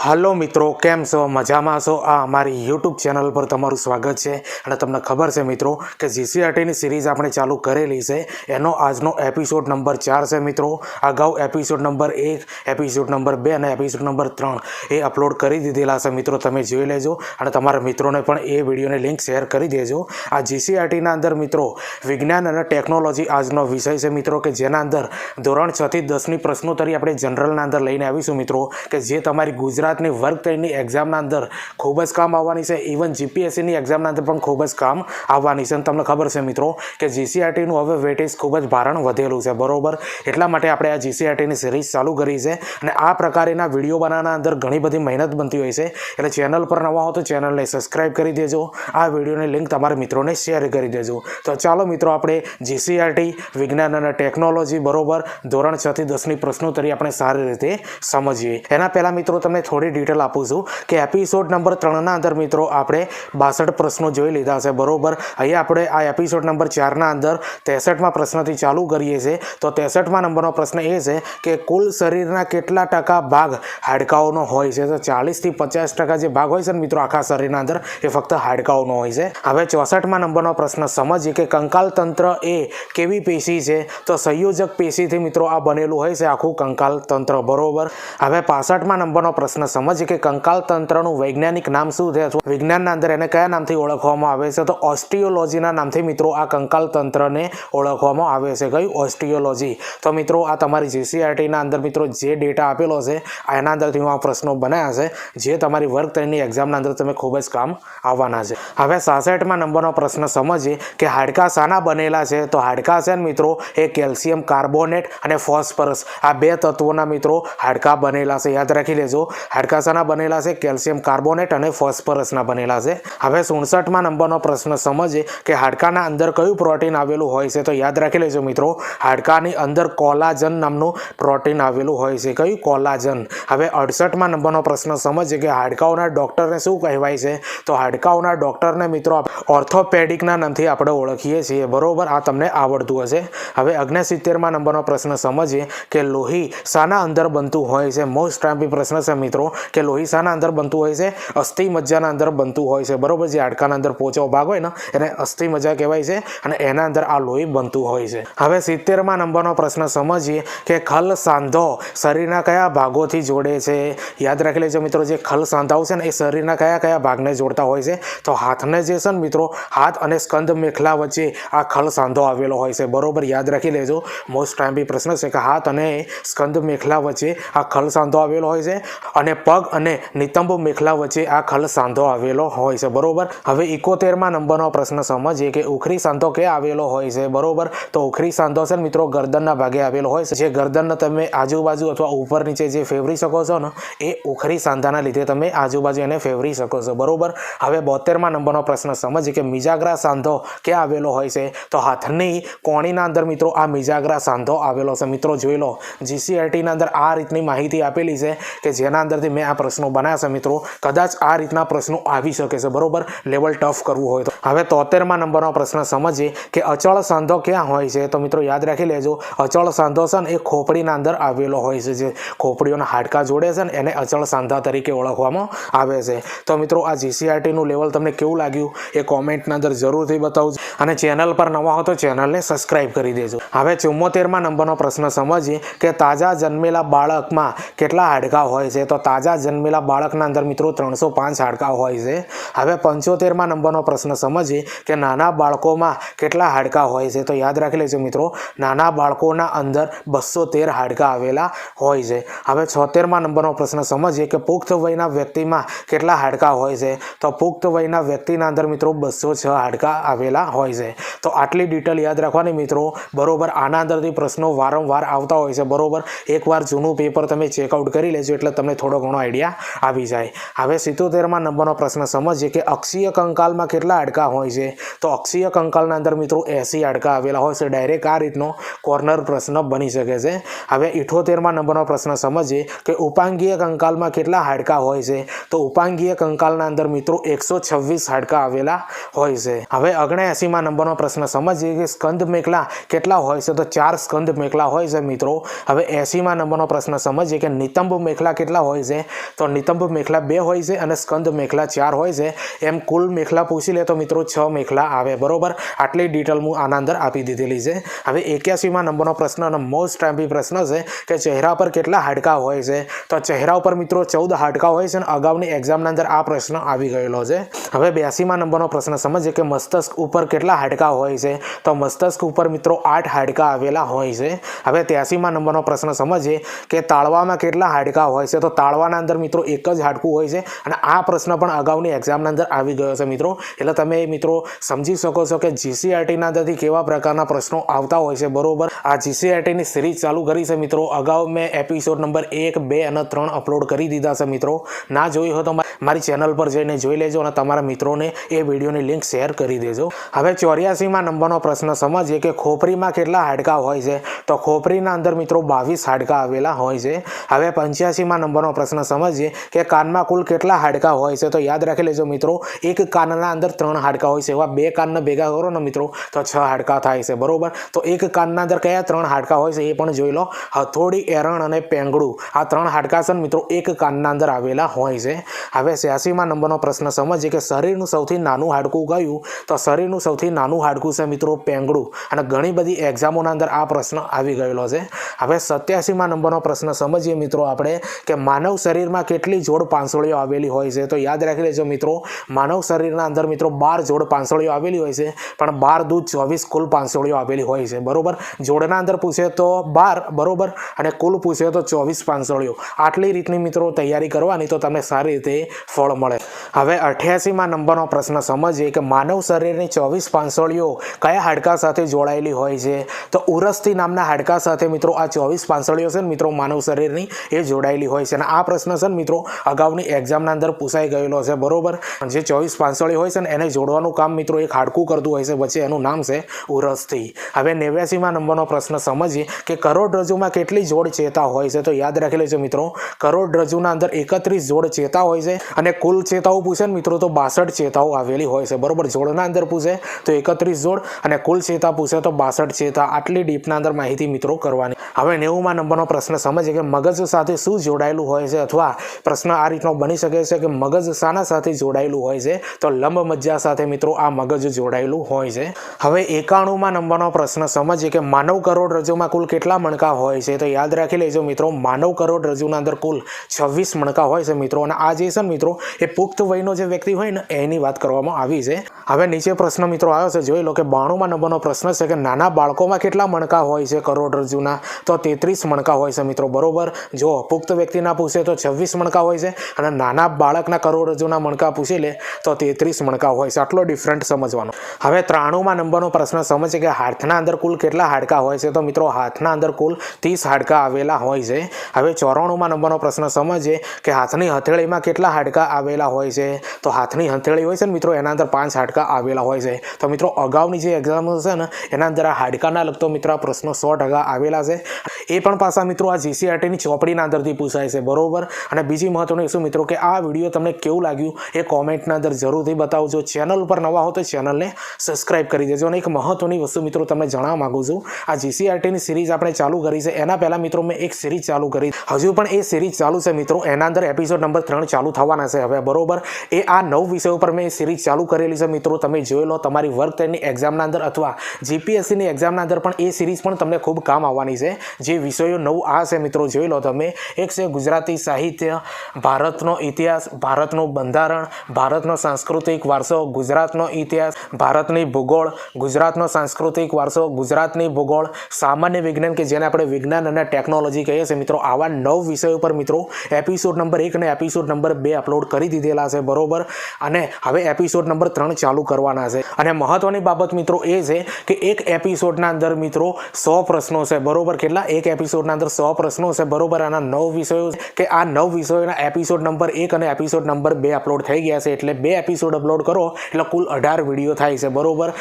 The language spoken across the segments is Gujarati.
હાલો મિત્રો, કેમ છો? મજામાં છો? આ અમારી યુટ્યુબ ચેનલ પર તમારું સ્વાગત છે. અને તમને ખબર છે મિત્રો કે જીસીઆરટીની સિરીઝ આપણે ચાલુ કરેલી છે. એનો આજનો એપિસોડ નંબર ચાર છે મિત્રો. અગાઉ એપિસોડ નંબર એક એપિસોડ નંબર બે અને એપિસોડ નંબર ત્રણ એ અપલોડ કરી દીધેલા છે મિત્રો. તમે જોઈ લેજો. અને તમારા મિત્રોને પણ એ વિડીયોની લિંક શેર કરી દેજો. આ જીસીઆરટીના અંદર મિત્રો, વિજ્ઞાન અને ટેકનોલોજી આજનો વિષય છે મિત્રો, કે જેના અંદર ધોરણ છથી દસની પ્રશ્નોત્તરી આપણે જનરલના અંદર લઈને આવીશું મિત્રો, કે જે તમારી ગુજરાતની વર્ગ ત્રણની એક્ઝામના અંદર ખૂબ જ કામ આવવાની છે. ઇવન જીપીએસસીની એક્ઝામના અંદર પણ ખૂબ જ કામ આવવાની છે. અને તમને ખબર છે મિત્રો કે જીસીઆરટીનું હવે વેટેજ ખૂબ જ ભારણ વધેલું છે. બરોબર? એટલા માટે આપણે આ જીસીઆરટીની સિરીઝ ચાલુ કરી છે. અને આ પ્રકારેના વીડિયો બનાવવાના અંદર ઘણી બધી મહેનત બનતી હોય છે. એટલે ચેનલ પર નવા હો તો ચેનલને સબસ્ક્રાઇબ કરી દેજો. આ વિડીયોની લિંક તમારા મિત્રોને શેર કરી દેજો. તો ચાલો મિત્રો આપણે જીસીઆરટી વિજ્ઞાન અને ટેકનોલોજી બરોબર ધોરણ છથી દસની પ્રશ્નોત્તરી આપણે સારી રીતે સમજીએ. એના પહેલાં મિત્રો તમને થોડી ડિટેલ આપું છું કે એપિસોડ નંબર ત્રણના અંદર મિત્રો આપણે બાસઠ પ્રશ્નો જોઈ લીધા છે, બરોબર? અહીંયા આપણે આ એપિસોડ નંબર ચારના અંદર ત્રેસઠમાં પ્રશ્નથી ચાલુ કરીએ છીએ. તો ત્રેસઠમાં નંબરનો પ્રશ્ન એ છે કે કુલ શરીરના કેટલા ટકા ભાગ હાડકાઓનો હોય છે? તો ચાલીસથી પચાસ ટકા જે ભાગ હોય છે ને મિત્રો આખા શરીરના અંદર, એ ફક્ત હાડકાઓનો હોય છે. હવે ચોસઠમાં નંબરનો પ્રશ્ન સમજીએ કે કંકાલ તંત્ર એ કેવી પેશી છે? તો સંયોજક પેશીથી મિત્રો આ બનેલું હોય છે આખું કંકાલ તંત્ર, બરોબર? હવે પાસઠમાં નંબરનો પ્રશ્ન સમજીએ કે કંકાલ તંત્રનું વૈજ્ઞાનિક નામ શું છે? વિજ્ઞાનના અંદર એને કયા નામથી ઓળખવામાં આવે છે? તો ઓસ્ટિયોલોજીના નામથી મિત્રો આ કંકાલ તંત્રને ઓળખવામાં આવે છે. કયું? ઓસ્ટિયોલોજી. તો મિત્રો આ તમારી જીસીઆરટીના અંદર મિત્રો જે ડેટા આપેલો છે એના અંદરથી હું આ પ્રશ્નો બનાવ્યા છે, જે તમારી વર્ગ ત્રણની એક્ઝામના અંદર તમે ખૂબ જ કામ આવવાના છે. હવે સાસઠમાં નંબરનો પ્રશ્ન સમજીએ કે હાડકા શાના બનેલા છે? તો હાડકા છે ને મિત્રો, એ કેલ્શિયમ કાર્બોનેટ અને ફોસ્ફરસ. આ બે તત્વોના મિત્રો હાડકા બનેલા છે. યાદ રાખી લેજો. હાડકા શાના બનેલા છે, કેલ્શિયમ કાર્બોનેટ અને ફોસ્ફરસના બનેલા છે. હવે સુડસઠમાં નંબરનો પ્રશ્ન સમજીએ કે હાડકાના અંદર કયું પ્રોટીન આવેલું હોય છે, તો યાદ રાખી લેજો મિત્રો, હાડકાની અંદર કોલાજન નામનું પ્રોટીન આવેલું હોય છે. કયું? કોલાજન. હવે અડસઠમાં નંબરનો પ્રશ્ન સમજીએ કે હાડકાઓના ડૉક્ટરને શું કહેવાય છે? તો હાડકાઓના ડૉક્ટરને મિત્રો ઓર્થોપેડિકના નામથી આપણે ઓળખીએ છીએ. બરોબર? આ તમને આવડતું હશે. હવે અગ્નેસિત્તેરમાં નંબરનો પ્રશ્ન સમજીએ કે લોહી શાના અંદર બનતું હોય છે? મોસ્ટ ટાઈમ પ્રશ્ન છે મિત્રો. કે લોહી શાના અંદર બનતું હોય છે, અસ્થિ મજ્જાના અંદર બનતું હોય છે. બરોબર જે હાડકાના અંદર પોચો ભાગ હોય ને, એને અસ્થિ મજ્જા કહેવાય છે અને એના અંદર આ લોહી બનતું હોય છે. હવે સિત્તેરમાં નંબરનો પ્રશ્ન સમજીએ કે ખલ સાંધો શરીરના કયા ભાગોથી જોડે છે? યાદ રાખી લેજો મિત્રો, જે ખલ સાંધાઓ છે ને, એ શરીરના કયા કયા ભાગને જોડતા હોય છે? તો હાથને જે છે ને મિત્રો, હાથ અને સ્કંદ મેખલા વચ્ચે આ ખલ સાંધો આવેલો હોય છે. બરોબર? યાદ રાખી લેજો. મોસ્ટ ટાઈમ બી પ્રશ્ન છે કે હાથ અને સ્કંદ મેખલા વચ્ચે આ ખલ સાંધો આવેલો હોય છે અને પગ અને નિતંબ મેખલા વચ્ચે આ ખલ સાંધો આવેલો હોય છે. બરોબર? હવે ઇકોતેરમાં નંબરનો પ્રશ્ન સમજીએ કે ઉખરી સાંધો ક્યાં આવેલો હોય છે? બરોબર? તો ઉખરી સાંધો છે મિત્રો ગરદનના ભાગે આવેલો હોય છે. જે ગરદનને તમે આજુબાજુ અથવા ઉપર નીચે જે ફેવરી શકો છો ને, એ ઉખરી સાંધાના લીધે તમે આજુબાજુ એને ફેવરી શકો છો. બરોબર? હવે બોતેરમાં નંબરનો પ્રશ્ન સમજીએ કે મિજાગરા સાંધો ક્યાં આવેલો હોય છે? તો હાથની કોણીના અંદર મિત્રો આ મિજાગરા સાંધો આવેલો છે. મિત્રો જોઈ લો, જીસીઆરટીના અંદર આ રીતની માહિતી આપેલી છે કે જેના અંદરથી મેં આ પ્રશ્નો બનાવ્યા છે મિત્રો. કદાચ આ રીતના પ્રશ્નો આવી શકે છે, બરોબર? લેવલ ટફ કરવું હોય તો. હવે તોતેરમાં નંબરનો પ્રશ્ન સમજીએ કે અચળ સાંધો ક્યાં હોય છે? તો મિત્રો યાદ રાખી લેજો, અચળ સાંધો છે ને એ ખોપડીના અંદર આવેલો હોય છે જે ખોપડીઓના હાડકા જોડે છે ને એને અચળ સાંધા તરીકે ઓળખવામાં આવે છે. તો મિત્રો આ જીસીઆરટીનું લેવલ તમને કેવું લાગ્યું? એ કોમેન્ટના અંદર જરૂરથી બતાવજો. અને ચેનલ પર નવા હો તો ચેનલને સબસ્ક્રાઈબ કરી દેજો. હવે ચુમ્મોતેરમાં નંબરનો પ્રશ્ન સમજીએ કે તાજા જન્મેલા બાળકમાં કેટલા હાડકા હોય છે? તો તાજા જન્મેલા બાળકના અંદર મિત્રો ત્રણસો પાંચ હાડકાં હોય છે. હવે પંચોતેરમાં નંબરનો પ્રશ્ન સમજીએ કે નાના બાળકોમાં કેટલા હાડકાં હોય છે તો યાદ રાખી લેજો મિત્રો, નાના બાળકોના અંદર બસો તેર હાડકાં આવેલા હોય છે. હવે છોતેરમાં નંબરનો પ્રશ્ન સમજીએ કે પુખ્ત વયના વ્યક્તિમાં કેટલા હાડકાં હોય છે? તો પુખ્ત વયના વ્યક્તિના અંદર મિત્રો બસો છ હાડકા આવેલા હોય છે. તો આટલી ડિટેલ યાદ રાખવાની મિત્રો, બરોબર આના અંદરથી પ્રશ્નો વારંવાર આવતા હોય છે. બરોબર? એકવાર જૂનું પેપર તમે ચેકઆઉટ કરી લેજો એટલે તમને થોડો ઘણો આઈડિયા આવી જાય. હવે સિત્તોતેરમાં નંબરનો પ્રશ્ન સમજીએ કે અક્ષીય કંકાલમાં કેટલા હાડકા હોય છે? તો અક્ષીય કંકાલના અંદર મિત્રો એસી હાડકા આવેલા હોય છે. ડાયરેક્ટ આ રીતનો કોર્નર પ્રશ્ન બની શકે છે. હવે ઇઠોતેરમાં નંબરનો પ્રશ્ન સમજીએ કે ઉપાંગીય કંકાલમાં કેટલા હાડકા હોય છે? તો ઉપાંગીય કંકાલના અંદર મિત્રો એકસો છવ્વીસ હાડકા આવેલા હોય છે. હવે અગણ્યાએંસીમાં નંબરનો પ્રશ્ન સમજીએ કે સ્કંદ મેખલા કેટલા હોય છે? તો ચાર સ્કંદ મેખલા હોય છે મિત્રો. હવે એંસીમાં નંબરનો પ્રશ્ન સમજીએ કે નિતંબ મેખલા કેટલા હોય છે? છે. તો નિતંબ મેખલા બે હોય છે અને સ્કંદ મેખલા ચાર હોય છે. એમ કુલ મેખલા પૂછી લે તો મિત્રો છ મેખલા આવે. બરોબર? આટલી ડિટેલ હું આના અંદર આપી દીધેલી છે. હવે એક્યાસીમાં નંબરનો પ્રશ્ન અને મોસ્ટ ટાઈમ્પી પ્રશ્ન છે કે ચહેરા પર કેટલા હાડકા હોય છે. તો ચહેરા ઉપર મિત્રો ચૌદ હાડકાં હોય છે અને અગાઉની એક્ઝામના અંદર આ પ્રશ્ન આવી ગયેલો છે. હવે બ્યાસીમાં નંબરનો પ્રશ્ન સમજીએ કે મસ્તક ઉપર કેટલા હાડકા હોય છે. તો મસ્તક ઉપર મિત્રો આઠ હાડકા આવેલા હોય છે. હવે ત્યાસીમાં નંબરનો પ્રશ્ન સમજીએ કે તાળવામાં કેટલા હાડકા હોય છે. તો તાળવાના અંદર મિત્રો એક જ હાડકું હોય છે અને આ પ્રશ્ન પણ અગાઉની એક્ઝામના અંદર આવી ગયો છે મિત્રો. એટલે તમે મિત્રો સમજી શકો છો કે જીસીઆરટીના અંદરથી કેવા પ્રકારના પ્રશ્નો આવતા હોય છે. બરોબર? આ જીસીઆરટીની સિરીઝ ચાલુ કરી છે મિત્રો. અગાઉ મેં એપિસોડ નંબર એક, બે અને ત્રણ અપલોડ કરી દીધા છે મિત્રો. ના જોયું હોય તો મારી ચેનલ પર જઈને જોઈ લેજો અને તમારા મિત્રોને એ વિડીયોની લિંક શેર કરી દેજો. હવે ચોર્યાસીમાં નંબરનો પ્રશ્ન સમજીએ કે ખોપરીમાં કેટલા હાડકાં હોય છે? તો ખોપરીના અંદર મિત્રો બાવીસ હાડકા આવેલા હોય છે. હવે પંચ્યાસીમાં નંબરનો પ્રશ્ન સમજીએ કે કાનમાં કુલ કેટલા હાડકાં હોય છે? તો યાદ રાખી લેજો મિત્રો, એક કાનના અંદર ત્રણ હાડકાં હોય છે. એવા બે કાનને ભેગા કરો ને મિત્રો, તો છ હાડકાં થાય છે. બરોબર? તો એક કાનના અંદર કયા ત્રણ હાડકાં હોય છે એ પણ જોઈ લો. હથોડી, એરણ અને પેંગડું. આ ત્રણ હાડકાં છે મિત્રો, એક કાનના અંદર આવેલા હોય છે. હવે છ્યાસીમાં નંબરનો પ્રશ્ન સમજીએ કે શરીરનું સૌથી નાનું હાડકું કયું? તો શરીરનું સૌથી નાનું હાડકું છે મિત્રો પેંગડું. અને ઘણી બધી એક્ઝામોના અંદર આ પ્રશ્ન આવી ગયેલો છે. હવે સત્યાસીમાં નંબરનો પ્રશ્ન સમજીએ મિત્રો આપણે કે માનવ શરીરમાં કેટલી જોડ પાંસળીઓ આવેલી હોય છે? તો યાદ રાખી લેજો મિત્રો, માનવ શરીરના અંદર મિત્રો બાર જોડ પાંસળીઓ આવેલી હોય છે, પણ બાર દૂધ ચોવીસ કુલ પાંસળીઓ આવેલી હોય છે. બરાબર? જોડના અંદર પૂછે તો બાર, બરાબર? અને કુલ પૂછે તો ચોવીસ પાંસળીઓ. આટલી રીતની મિત્રો તૈયારી કરવાની તો તમને સારી રીતે ફળ મળે. હવે અઠ્યાસીમાં નંબરનો પ્રશ્ન સમજીએ કે માનવ શરીરની ચોવીસ પાંસળીઓ કયા હાડકા સાથે જોડાયેલી હોય છે? તો ઉરસ્તી નામના હાડકા સાથે મિત્રો આ ચોવીસ પાંસળીઓ છે ને મિત્રો માનવ શરીરની એ જોડાયેલી હોય છે. અને આ પ્રશ્ન છે ને મિત્રો, અગાઉની એક્ઝામના અંદર પૂછાઈ ગયેલો છે, બરોબર? જે ચોવીસ પાંસળી હોય છે ને, એને જોડવાનું કામ મિત્રો એક હાડકું કરતું હોય છે, વચ્ચે એનું નામ છે ઉરસથી. હવે નેવ્યાસીમાં નંબરનો પ્રશ્ન સમજીએ કે કરોડરજ્જુમાં કેટલી જોડ ચેતા હોય છે? તો યાદ રાખી લેજો મિત્રો કરોડરજ્જુના અંદર એકત્રીસ જોડ ચેતા હોય છે અને કુલ ચેતાઓ પૂછે ને મિત્રો, તો બાસઠ ચેતાઓ આવેલી હોય છે. બરોબર? જોડના અંદર પૂછે તો એકત્રીસ જોડ અને કુલ ચેતા પૂછે તો બાસઠ ચેતા. આટલી ડીપના અંદર માહિતી મિત્રો કરવાની. હવે નેવુંમાં નંબરનો પ્રશ્ન સમજીએ કે મગજ સાથે શું જોડાયેલું હોય છે? અથવા પ્રશ્ન આ રીતનો બની શકે છે કે મગજ શાના સાથે જોડાયેલું હોય છે? તો લંબ મજ્જા સાથે મિત્રો આ મગજ જોડાયેલું હોય છે. હવે એકાણુંમાં નંબરનો પ્રશ્ન સમજીએ કે માનવ કરોડરજ્જુમાં કુલ કેટલા મણકા હોય છે? તો યાદ રાખી લેજો મિત્રો, માનવ કરોડરજ્જુના અંદર કુલ છવ્વીસ મણકા હોય છે મિત્રો. અને આ જે છે મિત્રો, એ પુખ્ત વયનો જે વ્યક્તિ હોય ને, એની વાત કરવામાં આવી છે. હવે નીચે પ્રશ્ન મિત્રો આવ્યો છે, જોઈ લો કે બાણુંમાં નંબરનો પ્રશ્ન છે કે નાના બાળકોમાં કેટલા મણકા હોય છે કરોડરજ્જુના તો તેત્રીસ મણકા હોય છે મિત્રો, બરોબર? જો પુખ્ત વ્યક્તિના પૂછે તો છવ્વીસ મણકા હોય છે અને નાના બાળકના કરોડરજ્જુના મણકા પૂછી લે તો તેત્રીસ મણકા હોય છે. આટલો ડિફરન્ટ સમજવાનો. હવે ત્રાણુંમાં નંબરનો પ્રશ્ન સમજે કે હાથના અંદર કુલ કેટલા હાડકા હોય છે? તો મિત્રો, હાથના અંદર કુલ ત્રીસ હાડકા આવેલા હોય છે. હવે ચોરાણુંમાં નંબરનો પ્રશ્ન સમજીએ કે હાથની હથેળીમાં કેટલા હાડકા આવેલા હોય છે? તો હાથની હથેળી હોય છે ને મિત્રો, એના અંદર પાંચ હાડકા આવેલા હોય છે. તો મિત્રો, અગાઉની જે એક્ઝામ છે ને, એના અંદર આ હાડકાના લગતો મિત્રો, આ પ્રશ્નો સો ટકા આવેલા છે. એ પણ પાછા મિત્રો, આ જીસીઆરટીની ચોપડીના અંદરથી પૂછાય છે. બરોબર? અને બીજી મહત્વનું શું મિત્રો કે આ વીડિયો તમને કેવું લાગ્યું એ કોમેન્ટના અંદર જરૂરથી બતાવજો. ચેનલ ઉપર નવા હો તો ચેનલને સબસ્ક્રાઇબ કરી દેજો. અને એક મહત્વની વસ્તુ મિત્રો તમને જણાવવા માંગુ છું. આ જીસીઆરટીની સિરીઝ આપણે ચાલુ કરી છે. એના પહેલાં મિત્રો મેં એક સિરીઝ ચાલુ કરી. હજુ પણ એ સિરીઝ ચાલુ છે મિત્રો. એના અંદર એપિસોડ નંબર ત્રણ ચાલુ થવાના છે હવે, બરોબર? એ આ નવ વિષયો ઉપર મેં સિરીઝ ચાલુ કરેલી છે મિત્રો. તમે જોઈ લો, તમારી વર્ક ટેનની એક્ઝામના અંદર અથવા જીપીએસસીની એક્ઝામના અંદર પણ એ સિરીઝ પણ તમને ખૂબ કામ આવવાની છે. જે વિષયો નવ આ છે મિત્રો, જોઈ લો તમે. એક છે ગુજરાતી સાહિત્ય, ભારતનો ઇતિહાસ, ભારતનું બંધારણ, ભારતનો સાંસ્કૃતિક વારસો, ગુજરાતનો ઇતિહાસ, ભારતની ભૂગોળ, ગુજરાતનો સાંસ્કૃતિક વારસો, ગુજરાતની ભૂગોળ. સામાન્ય વિજ્ઞાન કે જેને આપણે વિજ્ઞાન અને ટેકનોલોજી કહીએ છીએ. મિત્રો, આવા નવ વિષયો પર મિત્રો, એપિસોડ નંબર એક અને એપિસોડ નંબર બે અપલોડ કરી દીધેલા છે, બરોબર? અને હવે એપિસોડ નંબર ત્રણ ચાલુ કરવાના છે. અને મહત્વની બાબત મિત્રો એ છે કે એક એપિસોડના અંદર મિત્રો સો પ્રશ્નો છે, બરોબર? કેટલા? એક એપિસોડના અંદર સો પ્રશ્નો છે, બરોબર? આના નવ વિષયો કે આ નવ વિષયોના એપિસોડ નંબર એક અને એપિસોડ નંબર બે અપલોડ થઈ ગયા છે એટલે બે એપિસોડ અપલોડ કરો એટલે કુલ અઢાર વીડિયો થાય છે, બરોબર?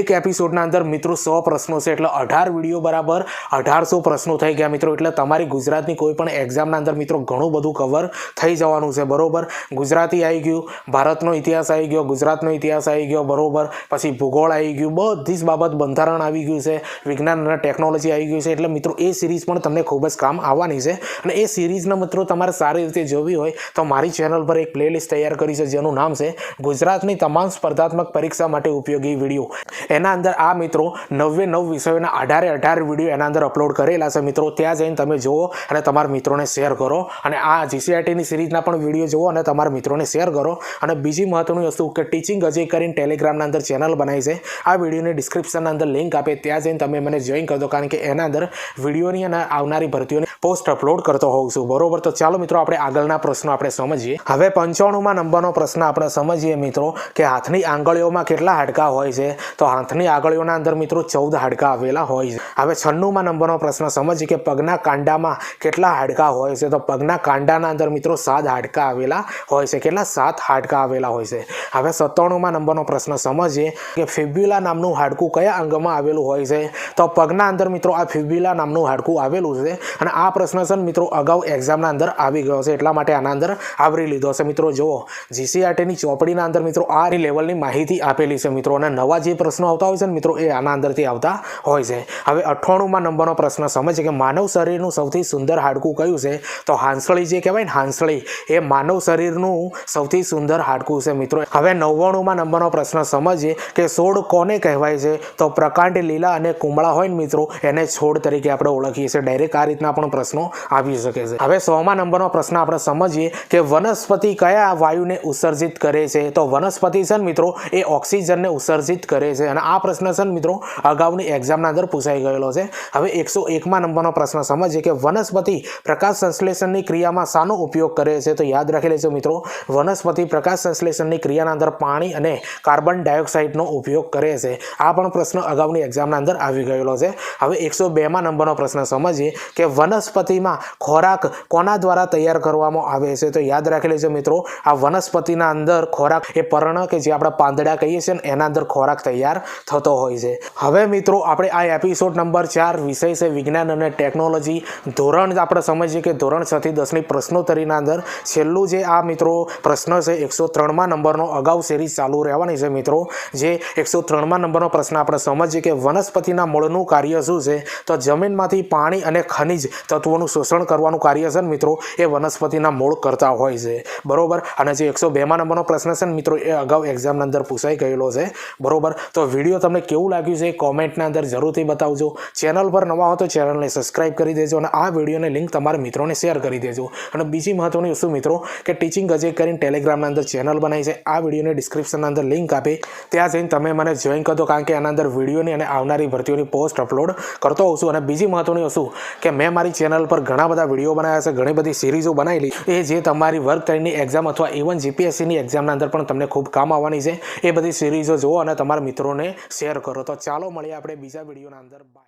એક એપિસોડના અંદર મિત્રો સો પ્રશ્નો છે એટલે અઢાર વીડિયો બરાબર અઢારસો પ્રશ્નો થઈ ગયા મિત્રો એટલે તમારી ગુજરાતની કોઈ પણ એક્ઝામના અંદર મિત્રો ઘણું બધું કવર થઈ જવાનું છે, બરોબર? ગુજરાતી આવી ગયું, ભારતનો ઇતિહાસ આવી ગયો, ગુજરાતનો ઇતિહાસ આવી ગયો, બરોબર? પછી ભૂગોળ આવી ગયું, બધી જ બાબત બંધારણ આવી ગયું છે, વિજ્ઞાન અને ટેકનોલોજી આવી ગયું છે એટલે મિત્રો એ સિરીઝ પણ તમને ખૂબ જ કામ આવવાની છે અને એ સિરીઝના મિત્રો તમારે તમારે સારી રીતે જોવી હોય તો મારી ચેનલ પર એક પ્લેલિસ્ટ તૈયાર કરી છે, જેનું નામ છે ગુજરાતની તમામ સ્પર્ધાત્મક પરીક્ષા માટે ઉપયોગી વીડિયો એના અંદર આ મિત્રો નવે નવ વિષયોના અઢારે અઢાર વીડિયો એના અંદર અપલોડ કરેલા છે. મિત્રો, ત્યાં જઈને તમે જુઓ અને તમારા મિત્રોને શેર કરો અને આ જીસીઆરટીની સિરીઝના પણ વીડિયો જુઓ અને તમારા મિત્રોને શેર કરો. અને બીજી મહત્વની વસ્તુ કે ટીચિંગ અજય કરીને ટેલિગ્રામના અંદર ચેનલ બનાવી છે. આ વિડીયોની ડિસ્ક્રિપ્શનના અંદર લિંક આપે. ત્યાં જઈને તમે મને જોઈન કરો. કારણ કે એના અંદર વિડીયોની અને આવનારી ભરતીઓની પોસ્ટ અપલોડ કરતો હોઉં છું. બરોબર? તો ચાલો મિત્રો આપણે આગળના પ્રશ્નો આપણે સમજીએ. હવે પંચાણુંમાં નંબરનો પ્રશ્ન આપણે સમજીએ મિત્રો કે હાથની આંગળીઓમાં કેટલા હાડકાં હોય છે? તો હાથની આંગળીઓના અંદર મિત્રો ચૌદ હાડકા આવેલા હોય છે. હવે છન્નુંમાં નંબરનો પ્રશ્ન સમજીએ કે પગના કાંડામાં કેટલા હાડકાં હોય છે? તો પગના કાંડાના અંદર મિત્રો સાત હાડકા આવેલા હોય છે. કેટલા? સાત હાડકા આવેલા હોય છે. હવે સત્તાણુંમાં નંબરનો પ્રશ્ન સમજીએ કે ફિબ્યુલા નામનું હાડકું કયા અંગમાં આવેલું હોય છે? તો પગના અંદર મિત્રો આ ફિબ્યુલા નામનું હાડકું આવેલું છે. અને આ પ્રશ્ન છે મિત્રો અગાઉ એક્ઝામના અંદર આવી ગયો છે એટલા માટે આના અંદર આવરી લીધો છે મિત્રો, જુઓ જીસીઆરટીની ચોપડીના અંદર મિત્રો આ લેવલની માહિતી આપેલી છે. મિત્રો, અને નવા જે પ્રશ્નો આવતા હોય છે ને, મિત્રો, એ આના અંદરથી આવતા હોય છે. હવે અઠ્ઠાણુંમાં નંબરનો પ્રશ્ન સમજે કે માનવ શરીરનું સૌથી સુંદર હાડકું કયું છે? તો હાંસળી જે કહેવાય ને, હાંસળી, એ માનવ શરીરનું સૌથી સુંદર હાડકું છે, મિત્રો. હવે નવ્વાણુંમાં નંબરનો પ્રશ્ન સમજીએ કે છોડ કોને કહેવાય છે? તો પ્રકાંડ લીલા અને કુમળા હોય ને, મિત્રો, એને છોડ તરીકે આપણે ઓળખીએ છીએ. ડાયરેક્ટ આ રીતના પણ પ્રશ્નો આવી શકે છે. હવે સોમાં નંબરનો પ્રશ્ન આપણે સમજીએ કે વનસ્પતિ કયા વાયુને ઉત્સર્જિત કરે છે? તો વનસ્પતિ છે મિત્રો, એ ઓક્સિજનને ઉત્સર્જિત કરે છે. અને આ પ્રશ્ન છે મિત્રો, અગાઉની એક્ઝામના અંદર પૂછાઈ ગયેલો છે. હવે એકસો એકમાં નંબરનો પ્રશ્ન સમજીએ કે વનસ્પતિ પ્રકાશ સંશ્લેષણની ક્રિયામાં શાનો ઉપયોગ કરે છે? તો યાદ રાખી લેજો મિત્રો, વનસ્પતિ પ્રકાશ સંશ્લેષણની ક્રિયાના અંદર પાણી અને કાર્બન ડાયોક્સાઇડનો ઉપયોગ કરે છે. આ પણ પ્રશ્ન અગાઉની એક્ઝામના અંદર આવી ગયેલો છે. હવે એકસો બેમાં નંબરનો પ્રશ્ન સમજીએ કે વનસ્પતિમાં ખોરાક કોના દ્વારા તૈયાર કરવામાં આવે છે. તો યાદ રાખી લેજો મિત્રો, આ વનસ્પતિના અંદર ખોરાક એ પર્ણ કે જે આપણે પાંદડા કહીએ છીએ ને, એના અંદર ખોરાક તૈયાર થતો હોય છે. હવે મિત્રો, આપણે આ એપિસોડ નંબર ચાર વિષય છે વિજ્ઞાન અને ટેકનોલોજી ધોરણ આપણે સમજીએ કે ધોરણ છથી દસની પ્રશ્નોત્તરીના અંદર છેલ્લું જે આ મિત્રો પ્રશ્ન છે, એકસો ત્રણમાં નંબરનો અગાઉ સિરીઝ ચાલુ રહેવાની છે મિત્રો. જે એકસો ત્રણમાં નંબરનો પ્રશ્ન આપણે સમજીએ કે વનસ્પતિના મૂળનું કાર્ય શું છે? તો જમીનમાંથી પાણી અને ખનિજ તત્વોનું શોષણ કરવાનું કાર્ય છે ને એ વનસ્પતિના મૂળ કરતા હોય છે. બરોબર? અને જે એકસો બેમાં નંબરનો પ્રશ્ન છે ને મિત્રો, એ અગાઉ એક્ઝામની અંદર પૂછાઈ ગયેલો છે. બરોબર? તો વીડિયો તમને કેવું લાગ્યું છે એ કોમેન્ટના અંદર જરૂરથી બતાવજો. ચેનલ પર નવા હો તો ચેનલને સબસ્ક્રાઇબ કરી દેજો અને આ વિડીયોને લિંક તમારા મિત્રોને શેર કરી દેજો. અને બીજી મહત્વની વસ્તુ મિત્રો, કે ટીચિંગ અજય કરીને ટેલિગ્રામના અંદર ચેનલ બનાવી છે. આ વિડીયોની ડિસ્ક્રિપ્શનના અંદર લિંક આપે. ત્યાં જઈને તમે મને જોઈન કરજો કારણ કે આના અંદર વિડીયોની અને આવનારી ભરતીઓની પોસ્ટ અપલોડ કરતો હોઉં છું. અને બીજી મહત્વની વસ્તુ, કે મેં મારી ચેનલ પર ઘણા બધા વીડિયો બનાવ્યા છે. ઘણી બધી સિરીઝો બનાવેલી એ જે તમારી વર્ક કરીને એક્ઝામ અથવા ઇવન જીપીએસસીની એક્ઝામના અંદર પણ તમને ખૂબ કામ આવવાની છે. એ બધી સિરીઝો જુઓ અને તમારા મિત્રોને શેર કરો. તો ચાલો મળીએ આપણે બીજા વિડીયોના અંદર. બાય